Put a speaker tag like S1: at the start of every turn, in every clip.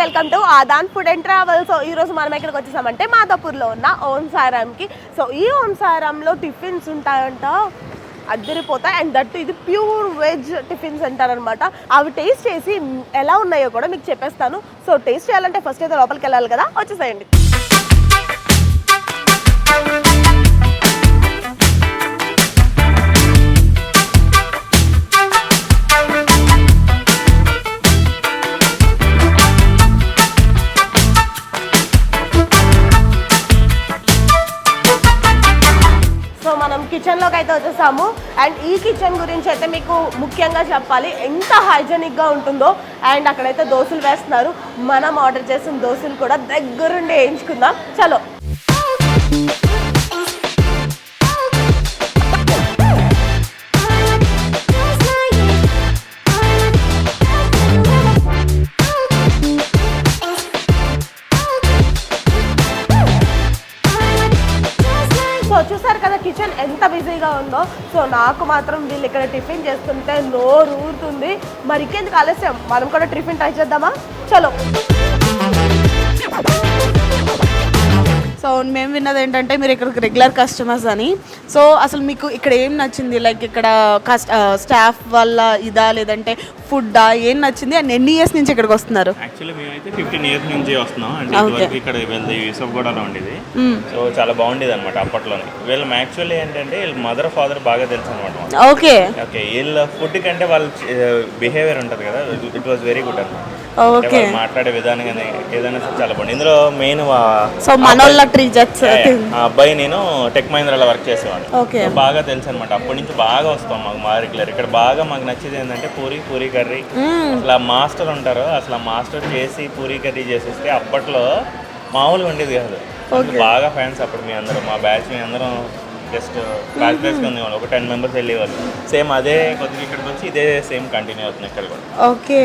S1: Welcome to Aadan food and travel so ఈ రోజు మనం ఎక్కడికి వచ్చేసామంటే మాదాపూర్లో ఉన్న ఓం సారాంకి. సో ఈ ఓం సారాంలో టిఫిన్స్ ఉంటాయంట అద్దరిపోతాయి. అండ్ దట్ ఇది ప్యూర్ వెజ్ టిఫిన్స్ అంటారనమాట. అవి టేస్ట్ చేసి ఎలా ఉన్నాయో కూడా మీకు చెప్పేస్తాను. సో టేస్ట్ చేయాలంటే ఫస్ట్ అయితే లోపలికి వెళ్ళాలి కదా. వచ్చేసేయండి. కిచెన్లోకి అయితే వచ్చేసాము. అండ్ ఈ కిచెన్ గురించి అయితే మీకు ముఖ్యంగా చెప్పాలి. ఎంత హైజెనిక్గా ఉంటుందో అండ్ అక్కడైతే దోశలు వేస్తున్నారు. మనం ఆర్డర్ చేసిన దోశలు కూడా దగ్గరుండి వేయించుకుందాం. చలో ఎంత బిజీగా ఉందో. సో నాకు మాత్రం వీళ్ళు ఇక్కడ టిఫిన్ చేస్తుంటే నోరు ఊరుతుంది మరి ఇంకెందుకు ఆలస్యం? మనం కూడా టిఫిన్ ట్రై చేద్దామా? చలో.
S2: మేము విన్నది ఏంటంటే మీరు ఇక్కడికి రెగ్యులర్ కస్టమర్స్ అని. సో అసలు మీకు ఇక్కడ ఏం నచ్చింది? లైక్ ఇక్కడ కస్ట్ స్టాఫ్ వల్ల ఇదా? లేదంటే ఫుడ్డా ఏం నచ్చింది? అండ్ ఎన్ని ఇయర్స్ నుంచి ఇక్కడికి వస్తున్నారు?
S3: యాక్చువల్లీ మేమైతే ఫిఫ్టీన్ ఇయర్స్ నుంచి వస్తున్నాం. అంటే. ఇదివరకు ఇక్కడ వీళ్ళది యూసఫ్గూడలో ఉండేది. సో చాలా బాగుండేది అనమాట అప్పట్లోనే. వీళ్ళు యాక్చువల్లీ ఏంటంటే వీళ్ళ మదర్ ఫాదర్ బాగా తెలుసు అనమాట
S2: ఓకే
S3: ఓకే వీళ్ళ ఫుడ్ కంటే వాళ్ళ బిహేవియర్ ఉంటుంది కదా. ఇట్ వాస్ వెరీ గుడ్ అనమాట
S2: ఓకే
S3: మాట్లాడే విధానం కానీ ఏదైనా చాలా బాగుంది. ఇందులో మెయిన్
S2: సో మనోళ్ళ
S3: ఆ అబ్బాయి నేను టెక్ మహీంద్రాలో వర్క్ చేసేవాడిని.
S2: ఓకే
S3: బాగా తెలుసు అనమాట అప్పటి నుంచి బాగా వస్తాం మాకు మా రెగ్యులర్ ఇక్కడ బాగా మాకు నచ్చేది ఏంటంటే పూరి పూరి కర్రీ. అసలు ఆ మాస్టర్ ఉంటారు అసలు ఆ మాస్టర్ చేసి పూరి కర్రీ చేసేస్తే అప్పట్లో మామూలుగా ఉండేది కాదు. అసలు బాగా ఫ్యాన్స్ అప్పుడు మీ అందరూ మా బ్యాచ్ మీ అందరం జస్ట్ బ్యాచ్ బ్యాచ్గా ఉండేవాళ్ళు ఒక టెన్ మెంబర్స్ వెళ్ళేవాళ్ళు. సేమ్ అదే కొద్దిగా ఇక్కడికి వచ్చి ఇదే సేమ్ కంటిన్యూ అవుతుంది ఇక్కడ కూడా.
S2: ఓకే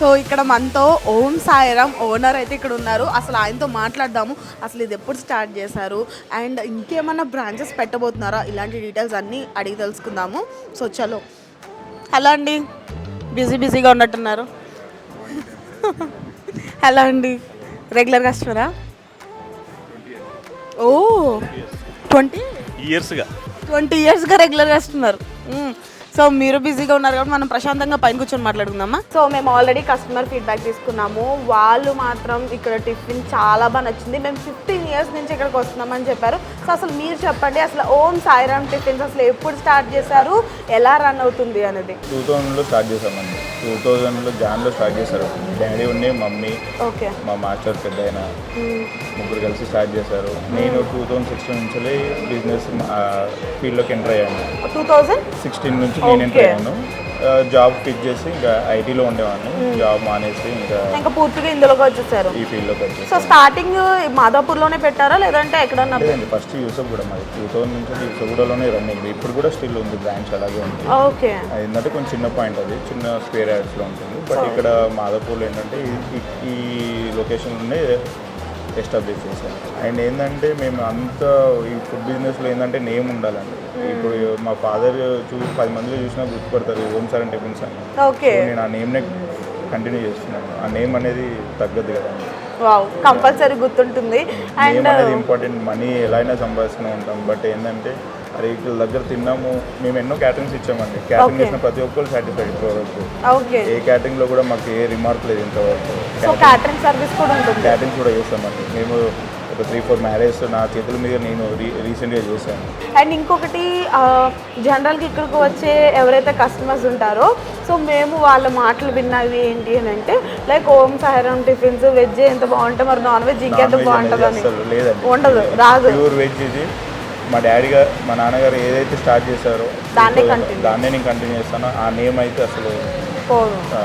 S2: సో ఇక్కడ మనతో ఓం సాయిరామ్ ఓనర్ అయితే ఇక్కడ ఉన్నారు. అసలు ఆయనతో మాట్లాడదాము. అసలు ఇది ఎప్పుడు స్టార్ట్ చేశారు? అండ్ ఇంకేమన్నా బ్రాంచెస్ పెట్టబోతున్నారా? ఇలాంటి డీటెయిల్స్ అన్నీ అడిగి తెలుసుకుందాము. సో చలో. హలో అండి. బిజీ బిజీగా ఉన్నట్టున్నారు. హలో అండి. రెగ్యులర్ కస్టమరా? ఓ ట్వంటీ?
S3: ఇయర్స్గా
S2: ట్వంటీ ఇయర్స్గా రెగ్యులర్గా వస్తున్నారు మ్మ్. సో మీరు బిజీగా ఉన్నారు కాబట్టి మనం ప్రశాంతంగా పైన కూర్చొని మాట్లాడుకుందామా?
S1: సో మేము ఆల్రెడీ కస్టమర్ ఫీడ్బ్యాక్ తీసుకున్నాము. వాళ్ళు మాత్రం ఇక్కడ టిఫిన్ చాలా బాగా నచ్చింది. మేము ఫిఫ్టీన్ ఇయర్స్ నుంచి ఇక్కడికి వస్తున్నామని చెప్పారు. సో అసలు మీరు చెప్పండి అసలు ఓం సాయిరామ్ టిఫిన్స్ అసలు ఎప్పుడు స్టార్ట్ చేశారు? ఎలా రన్ అవుతుంది అనేది.
S4: టూ థౌజండ్లో స్టార్ట్ చేసామండి టూ థౌజండ్లో జాన్లో స్టార్ట్ చేశారు. డాడీ ఉండి మమ్మీ
S1: ఓకే.
S4: మా మాస్టర్ పెద్ద ఆయన ముగ్గురు కలిసి స్టార్ట్ చేశారు. నేను టూ థౌజండ్ సిక్స్టీన్ నుంచి బిజినెస్ ఫీల్డ్లోకి ఎంటర్ అయ్యాను.
S1: Two thousand?
S4: సిక్స్టీన్ నుంచి నేను ఎంటర్ అయ్యాను. జాబ్ ఫిట్ చేసి ఇంకా ఐటీలో ఉండేవాడిని. జాబ్ మానేసి ఇంకా
S1: ఇంకా పూర్తిగా ఇందులోకి వచ్చేసారు.
S4: ఈ ఫీల్డ్లోకి
S1: సో
S4: వచ్చేసి
S1: స్టార్టింగ్ మాదాపూర్లోనే పెట్టారా? లేదంటే ఎక్కడన్నా
S4: లేదండి ఫస్ట్ యూసఫ్ కూడా మాది. టూ థౌజండ్ నుంచి యూసఫ్ కూడాలోనే రన్నింగ్ ఇప్పుడు కూడా స్టిల్ ఉంది బ్రాంచ్ అలాగే ఉంది.
S1: ఓకే
S4: అది ఏంటంటే కొంచెం చిన్న పాయింట్ అది చిన్న స్క్వేర్ యార్డ్స్లో ఉంటుంది. బట్ ఇక్కడ మాదాపూర్లో ఏంటంటే ఈ- ఈ లొకేషన్లోనే ఎస్టాబ్లిష్ చేశాను అండ్ ఏంటంటే మేము అంత ఈ ఫుడ్ బిజినెస్లో ఏంటంటే నేమ్ ఉండాలండి. ఇప్పుడు మా ఫాదర్ చూసి పది మందిలో చూసినా గుర్తుపడతారు ఓం సార్ అండ్ టిఫిన్స్ అని
S1: ఓకే
S4: నేను ఆ నేమ్నే కంటిన్యూ చేస్తున్నాను. ఆ నేమ్ అనేది తగ్గదు కదా.
S1: వావ్ కంపల్సరీ గుర్తుంటుంది. అండ్
S4: అనేది ఇంపార్టెంట్ మనీ ఎలా అయినా సంపాదిస్తూనే ఉంటాం. బట్ ఏంటంటే వీళ్ళ దగ్గర తిన్నాము. మేము ఎన్నో క్యాటరింగ్స్ ఇచ్చామండి. క్యాటరింగ్ చేసిన ప్రతి ఒక్కరు సాటిస్ఫైడ్ ఇప్పటివరకు
S1: ఓకే
S4: ఏ క్యాటరింగ్లో కూడా మాకు ఏ రిమార్క్ లేదు ఇంతవరకు.
S1: సో క్యాటరింగ్ సర్వీస్ కూడా ఉంటుంది.
S4: క్యాటరింగ్స్ కూడా చేస్తామండి మేము ఒక త్రీ ఫోర్ మ్యారేజ్ నా చేతుల మీద నేను రీసెంట్గా చేశాను.
S1: అండ్ ఇంకొకటి జనరల్గా ఇక్కడికి వచ్చే ఎవరైతే కస్టమర్స్ ఉంటారో సో మేము వాళ్ళ మాటలు విన్నవి ఏంటి అని అంటే like Om Sairam tiffins veg ఎంత బాగుంటుంది మరి నాన్ వెజ్ ఇంకెంత బాగుంటుంది అని. ఉండదు రాదు.
S4: ప్యూర్ వెజ్ ఇది. మా డాడీ గారు మా నాన్నగారు ఏదైతే స్టార్ట్ చేశారో
S1: దాన్నే continue.
S4: దాన్నే నేను కంటిన్యూ చేస్తాను. ఆ నేమ్ అయితే అసలు
S1: పోదు.
S4: ఆ,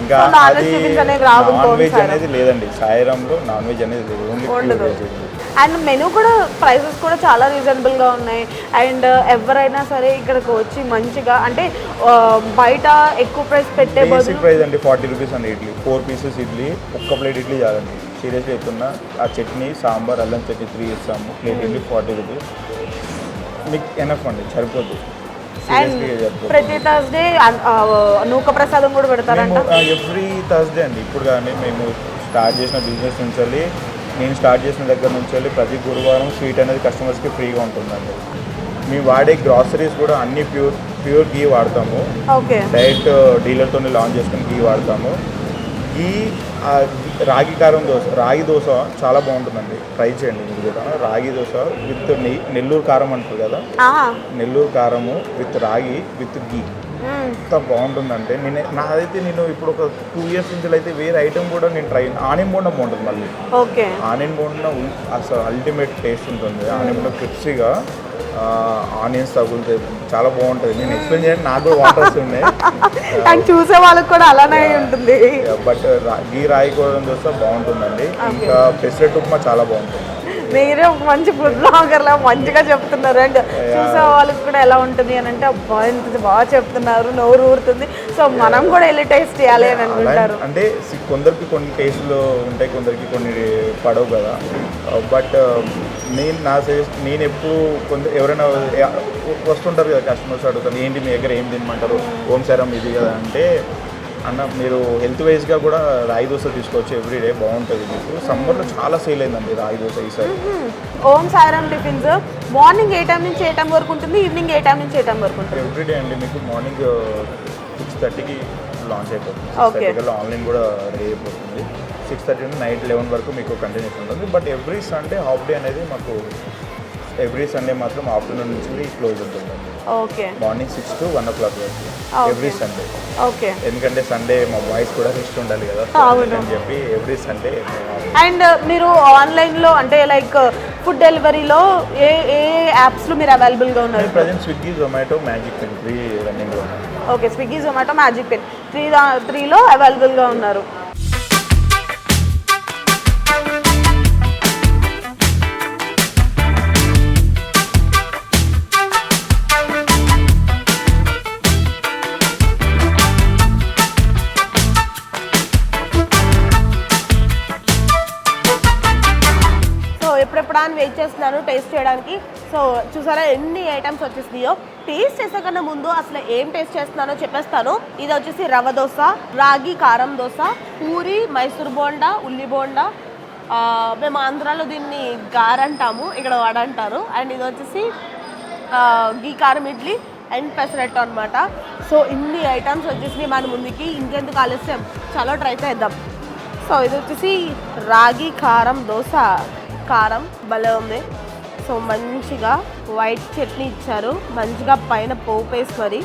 S4: ఇంకా
S1: So, non-veg
S4: అది
S1: tiffins అనేవి రావు
S4: నాన్ వెజ్. అనేది లేదండి. సాయిరాంలో నాన్ వెజ్ అనేది లేదు. Only pure. Veg.
S1: And menu కూడా ప్రైసెస్ కూడా చాలా రీజనబుల్గా ఉన్నాయి. అండ్ ఎవరైనా సరే ఇక్కడికి వచ్చి మంచిగా అంటే ఆ, బయట ఎక్కువ ప్రైస్ పెట్టే
S4: బేసిక్
S1: బదులు
S4: ప్రైస్ అండి ఫార్టీ రూపీస్ అండి ఇడ్లీ. ఫోర్ పీసెస్ ఇడ్లీ ఒక్క ప్లేట్ ఇడ్లీ చాలండి. సీరియస్లీ చెప్తున్నా ఆ చట్నీ సాంబార్ అల్లం చట్నీ త్రీ ఇస్తాము. ప్లేట్ ఇడ్లీ ఫార్టీ రూపీస్ మీకు ఎనఫ్ అండి సరిపోద్ది.
S2: అండ్. ప్రతి థర్స్డే నూక ప్రసాదం కూడా పెడతారంట?
S4: ఎవ్రీ థర్స్డే అండి ఇప్పుడు కానీ మేము స్టార్ట్ చేసిన బిజినెస్ నుంచి వెళ్ళి నేను స్టార్ట్ చేసిన దగ్గర నుంచి వెళ్ళి ప్రతి గురువారం స్వీట్ అనేది కస్టమర్స్కి ఫ్రీగా ఉంటుందండి. మేము వాడే గ్రాసరీస్ కూడా అన్ని ప్యూర్ ప్యూర్ గీ వాడతాము.
S2: ఓకే
S4: డైరెక్ట్ డీలర్తో లాంచ్ చేసుకుని గీ వాడతాము. ఆ, రాగి కారం దోశ రాగి దోశ చాలా బాగుంటుందండి. ట్రై చేయండి మీరు కూడా రాగి దోశ విత్ నెయ్యి నెల్లూరు కారం అంటారు కదా? నెల్లూరు కారము విత్ రాగి విత్ గీ ఎంత బాగుంటుందంటే నేను నాదైతే నేను ఇప్పుడు ఒక టూ ఇయర్స్ నుంచి అయితే వేరే ఐటెం కూడా నేను ట్రై ఆనియన్ బోండం బాగుంటుంది మళ్ళీ. ఆనియన్ బోండం అసలు అల్టిమేట్ టేస్ట్ ఉంటుంది. ఆనియన్ బోండం క్రిప్సీగా ఆనియన్స్ తగులుతాయి చాలా బాగుంటుంది. నేను ఎక్స్ప్లెయిన్ చేయండి నాకు కూడా వాటర్
S2: అండ్ చూసే వాళ్ళకి కూడా అలానే ఉంటుంది.
S4: బట్ గీ రాయి కూడా చూస్తే బాగుంటుందండి. ఇంకా పెసరెట్ ఉప్మా చాలా బాగుంటుంది.
S2: మీరే ఒక మంచి ఫుడ్ బ్లాగర్ లా మంచిగా చెప్తున్నారు. అండ్ చూసే వాళ్ళకి కూడా ఎలా ఉంటుంది అని అంటే ఇంత బాగా చెప్తున్నారు. నోరు ఊరుతుంది. సో మనం కూడా వెళ్ళి టేస్ట్ చేయాలి అని అనుకుంటారు
S4: అంటే కొందరికి కొన్ని టేస్ట్లు ఉంటాయి కొందరికి కొన్ని పడవు కదా. బట్ నేను నా సజెస్ట్ నేను ఎప్పుడు కొందరు ఎవరైనా వస్తుంటారు కదా కస్టమర్స్ అడుగుతారు ఏంటి మీ దగ్గర ఏం తినమంటారు? ఓం సారం ఇది కదా అంటే అన్న మీరు హెల్త్ వైజ్గా కూడా రాగి దోశ తీసుకోవచ్చు ఎవ్రీడే బాగుంటుంది మీకు. సమ్మర్లో చాలా సేల్ అయిందండి రాగి దోశ ఈసారి
S2: ఓం సాయిరామ్ టిఫిన్స్. మార్నింగ్ ఏ టైం నుంచి ఏ టైం వరకు ఉంటుంది? ఈవినింగ్ ఏ టైం నుంచి ఏ టైం వరకు ఉంటుంది?
S4: ఎవ్రీడే అండి మీకు మార్నింగ్ సిక్స్ థర్టీకి లాంచ్ అయిపోతుంది. ఆన్లైన్ కూడా రెడీ అయిపోతుంది. సిక్స్ థర్టీ నుండి నైట్ లెవెన్ వరకు మీకు కంటిన్యూస్ ఉంటుంది. But every Sunday half day అనేది మాకు ఎవ్రీ సండే మాత్రం ఆఫ్టర్నూన్ నుంచి క్లోజ్ ఉంటుంది.
S2: Okay.
S4: Morning six to one o'clock వరకు. Every Sunday
S2: okay.
S4: ఎందుకంటే సండే మా వాయిస్ కూడా రెస్ట్ ఉండాలి కదా. అని చెప్పి ఎవ్రీ సండే
S2: అండ్ మీరు ఆన్లైన్లో అంటే లైక్ ఫుడ్ డెలివరీలో ఏ ఏ యాప్స్లో మీరు అవైలబుల్గా ఉన్నారు?
S4: Present Swiggy Zomato magic pen three రన్నింగ్లో
S2: okay. Swiggy Zomato magic pen. Three త్రీలో అవైలబుల్గా ఉన్నారు.
S1: చేస్తున్నాను టేస్ట్ చేయడానికి. సో చూసారా ఎన్ని ఐటమ్స్ వచ్చేసినాయో. టేస్ట్ చేసే కన్నా ముందు అసలు ఏం టేస్ట్ చేస్తున్నానో చెప్పేస్తాను. ఇది వచ్చేసి రవ దోశ రాగి కారం దోశ పూరి మైసూర్ బోండా ఉల్లి బోండా. మేము ఆంధ్రాలో దీన్ని గార్ అంటాము ఇక్కడ వడ అంటారు. అండ్ ఇది వచ్చేసి గీ కారం ఇడ్లీ అండ్ పెసరట్టు అనమాట సో ఇన్ని ఐటమ్స్ వచ్చేసి మన ముందుకి. ఇంకెందుకు ఆలస్యం? చాలా ట్రై చేద్దాం. సో ఇది వచ్చేసి రాగి కారం దోశ. కారం భలే ఉంది. సో మంచిగా వైట్ చట్నీ ఇచ్చారు. మంచిగా పైన పోపు వేసి మరి.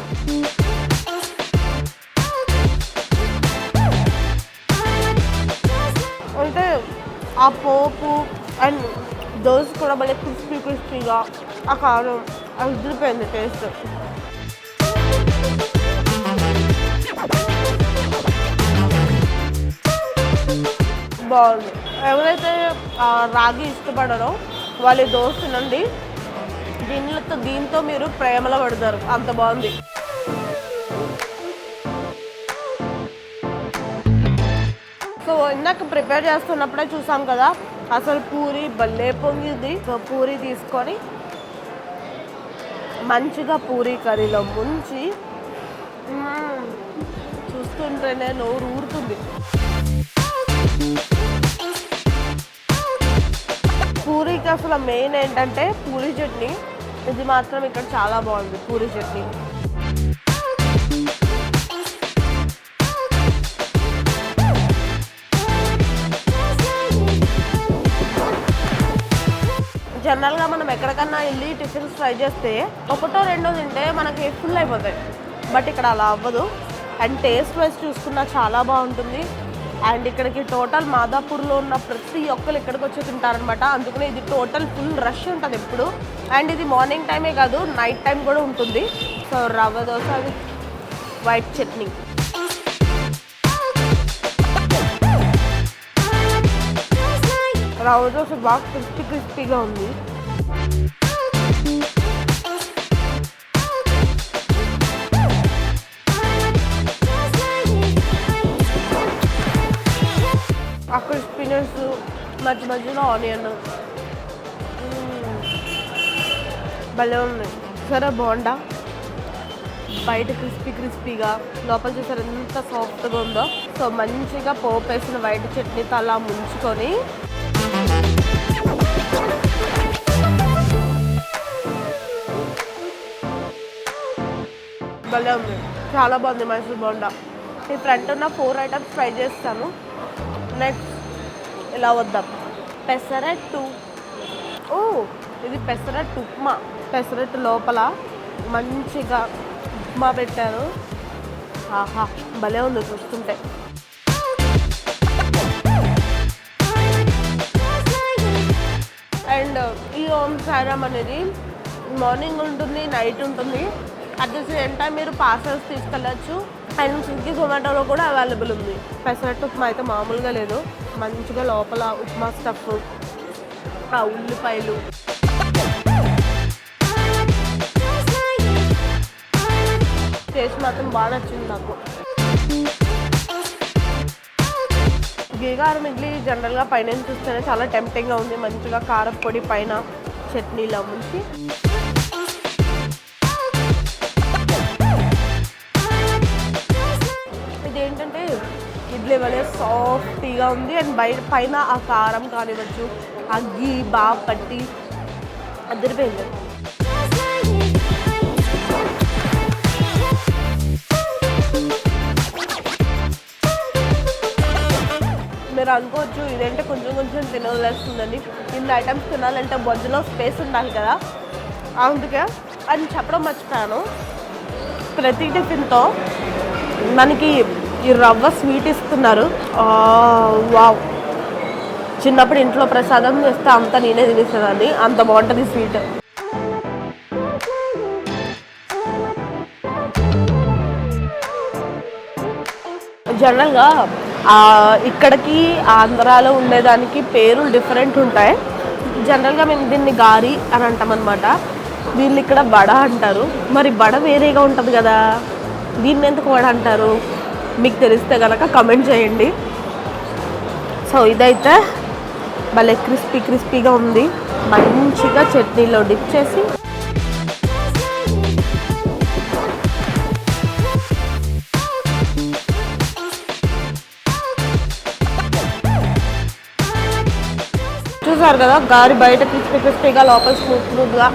S1: అంటే ఆ పోపు అండ్ దోశ కూడా భలే క్రిస్పీ క్రిస్పీగా ఆ కారం అది టేస్ట్. బాగుంది. ఎవరైతే రాగి ఇష్టపడరో వాళ్ళు దోశ తినండి దీనితో దీంతో మీరు ప్రేమలో పడతారు. అంత బాగుంది. సో ఇందాక ప్రిపేర్ చేస్తున్నప్పుడే చూసాం కదా అసలు పూరి భలే పొంగింది సో పూరి తీసుకొని మంచిగా పూరి కర్రీలో ముంచి చూస్తుంటేనే నోరు ఊరుతుంది. అయితే అసలు మెయిన్ ఏంటంటే పూరి చట్నీ. ఇది మాత్రం ఇక్కడ చాలా బాగుంది పూరి చట్నీ. జనరల్గా మనం ఎక్కడికన్నా వెళ్ళి టిఫిన్స్ ట్రై చేస్తే ఒకటో రెండో తింటే మనకి ఫుల్ అయిపోతాయి. బట్ ఇక్కడ అలా అవ్వదు. అండ్ టేస్ట్ వైజ్ చూసుకున్నా చాలా బాగుంటుంది. అండ్ ఇక్కడికి టోటల్ మాదాపూర్లో ఉన్న ప్రతి ఒక్కరు ఇక్కడికి వచ్చి తింటారనమాట అందుకనే ఇది టోటల్ ఫుల్ రష్ ఉంటుంది ఎప్పుడు. అండ్ ఇది మార్నింగ్ టైమే కాదు నైట్ టైం కూడా ఉంటుంది. So rava dosa with white chutney. Rava dosa బాగా క్రిస్పీ క్రిస్పీగా ఉంది. అక్కడ స్పినర్స్ మధ్య మధ్యలో ఆనియన్ భలే ఉంది సరే బోండా బయట క్రిస్పీ క్రిస్పీగా లోపల చూసారు ఎంత సాఫ్ట్గా ఉందో సో మంచిగా పోపు వేసిన వైట్ చట్నీతో అలా ముంచుకొని భలే ఉంది చాలా బాగుంది మైసూర్ బోండా ఈ ఫ్రంట్ ఉన్న ఫోర్ ఐటమ్స్ ట్రై చేస్తాను నెక్స్ట్ ఇలా వద్దాం. పెసరట్టు. ఓ ఇది పెసరట్టు ఉప్మా. పెసరట్టు లోపల మంచిగా ఉప్మా పెట్టారు. ఆహా భలే ఉంది చూస్తుంటే. అండ్ ఈ ఓం సాయిరామ్ అనేది మార్నింగ్ ఉంటుంది నైట్ ఉంటుంది. అట్ ద సేమ్ టైం మీరు పార్సల్స్ తీసుకెళ్ళచ్చు. అండ్ స్విగ్గీ జొమాటోలో కూడా అవైలబుల్ ఉంది. పెసరట్టు ఉప్మా అయితే మామూలుగా లేదు. మంచిగా లోపల ఉప్మా స్టఫ్ ఆ ఉల్లిపాయలు. టేస్ట్ మాత్రం బాగా నచ్చింది నాకు. గీగారం ఇడ్లీ జనరల్గా పైన చూస్తేనే చాలా టెంప్టింగ్గా ఉంది. మంచిగా కారపొడి పైన చట్నీలా ముంచి. ఇడ్లీ వలే సాఫ్టీగా ఉంది. అండ్ బయట పైన ఆ కారం కానివ్వచ్చు ఆ గీ బాగా పట్టి అదిరిపోయింది. మీరు అనుకోవచ్చు ఇదంటే కొంచెం కొంచెం తినవలేస్తుందని ఇన్ని ఐటమ్స్ తినాలంటే బొజ్జులో స్పేస్ ఉండాలి కదా. అందుకే అని చెప్పడం మర్చిపోయాను. ప్రతి టిఫిన్తో మనకి ఈ రవ్వ స్వీట్ ఇస్తున్నారు. వావ్. చిన్నప్పుడు ఇంట్లో ప్రసాదం చేస్తే అంత నేనే తినేసేదాన్ని. అంత బాగుంటుంది స్వీట్ జనరల్గా ఇక్కడికి ఆంధ్రాలో ఉండేదానికి పేర్లు డిఫరెంట్ ఉంటాయి. జనరల్గా మేము దీన్ని గారి అని అంటాం అనమాట వీళ్ళు ఇక్కడ బడ అంటారు. మరి బడ వేరేగా ఉంటుంది కదా. దీన్ని ఎందుకు వడ అంటారు? మీకు తెలిస్తే కనుక కమెంట్ చేయండి. సో ఇదైతే భలే క్రిస్పీ క్రిస్పీగా ఉంది. మంచిగా చట్నీలో డిప్ చేసి. చూసారు కదా గారి బయట క్రిస్పీ క్రిస్పీగా లోపల స్మూత్ స్మూత్గా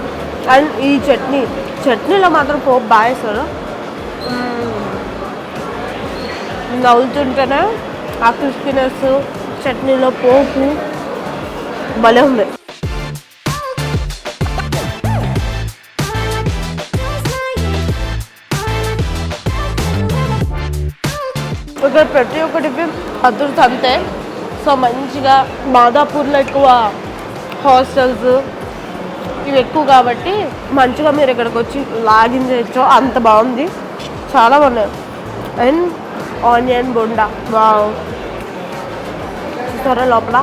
S1: అండ్ ఈ చట్నీ చట్నీలో మాత్రం పోపు బాగా వేస్తారు. నవ్వుతుంటేనే ఆ క్రిస్పీనెస్ చట్నీలో పోపు భలే ఉంది. ఇక్కడ ప్రతి ఒక్కటికి అదురుతుంది అంతే. సో మంచిగా మాదాపూర్లో ఎక్కువ హాస్టల్స్ ఇవి ఎక్కువ కాబట్టి మంచిగా మీరు ఇక్కడికి వచ్చి లాగిన్ చేయొచ్చు. అంత బాగుంది. చాలా బాగున్నాయి. And onion bonda. వావ్. చూసారా లోపల.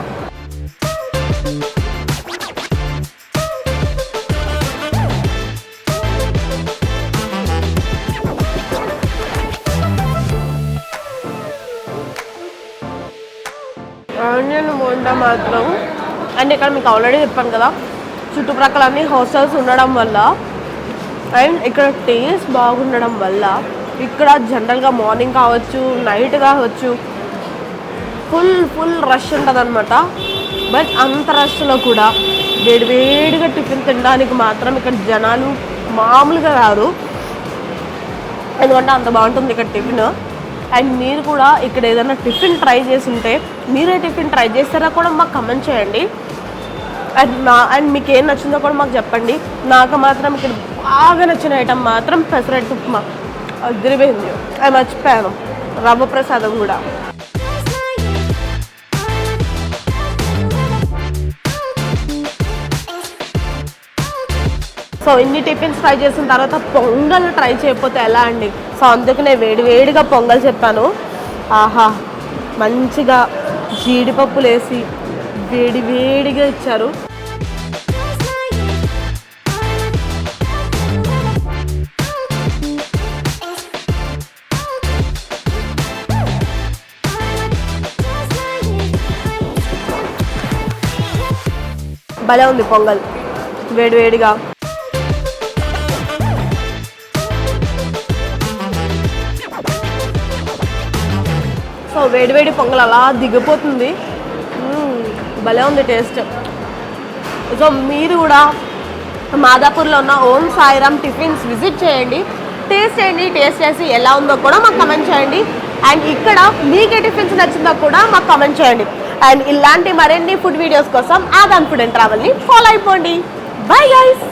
S1: ఆనియన్ బోండా మాత్రం అండ్ ఇక్కడ మీకు ఆల్రెడీ చెప్పాను కదా చుట్టుప్రక్కల అన్ని హాస్టల్స్ ఉండడం వల్ల అండ్ ఇక్కడ టేస్ట్ బాగుండడం వల్ల ఇక్కడ జనరల్గా మార్నింగ్ కావచ్చు నైట్ కావచ్చు ఫుల్ ఫుల్ రష్ ఉంటుంది అనమాట బట్ అంత రష్లో కూడా వేడివేడిగా టిఫిన్ తినడానికి మాత్రం ఇక్కడ జనాలు మామూలుగా రారు. ఎందుకంటే అంత బాగుంటుంది ఇక్కడ టిఫిన్. అండ్ మీరు కూడా ఇక్కడ ఏదైనా టిఫిన్ ట్రై చేసి ఉంటే మీరే టిఫిన్ ట్రై చేస్తారా కూడా మాకు కమెంట్ చేయండి. అండ్ నా అండ్ మీకు ఏం నచ్చిందో కూడా మాకు చెప్పండి. నాకు మాత్రం ఇక్కడ బాగా నచ్చిన ఐటమ్ మాత్రం పెసరెట్ ఉప్మా. అదిరిపోయింది. అది మర్చిపోయాను. రవ్వ ప్రసాదం కూడా. సో ఇన్ని టిఫిన్స్ ట్రై చేసిన తర్వాత పొంగల్ ట్రై చేయకపోతే ఎలా అండి? సో అందుకనే వేడి వేడిగా పొంగల్ చెప్పాను. ఆహా మంచిగా జీడిపప్పులు వేసి వేడి వేడిగా ఇచ్చారు. భలే ఉంది పొంగల్. వేడివేడిగా సో వేడివేడి పొంగల్ అలా దిగిపోతుంది. భలే ఉంది టేస్ట్. సో మీరు కూడా మాదాపూర్లో ఉన్న ఓం సాయిరామ్ టిఫిన్స్ విజిట్ చేయండి. టేస్ట్ చేయండి టేస్ట్ చేసి ఎలా ఉందో కూడా మాకు కమెంట్ చేయండి. అండ్ ఇక్కడ మీకే టిఫిన్స్ నచ్చిందో కూడా మాకు కమెంట్ చేయండి. అండ్ ఇలాంటి మరిన్ని ఫుడ్ వీడియోస్ కోసం ఆదాన్ ఫుడ్ అండ్ ట్రావెల్ని ఫాలో అయిపోండి. Bye guys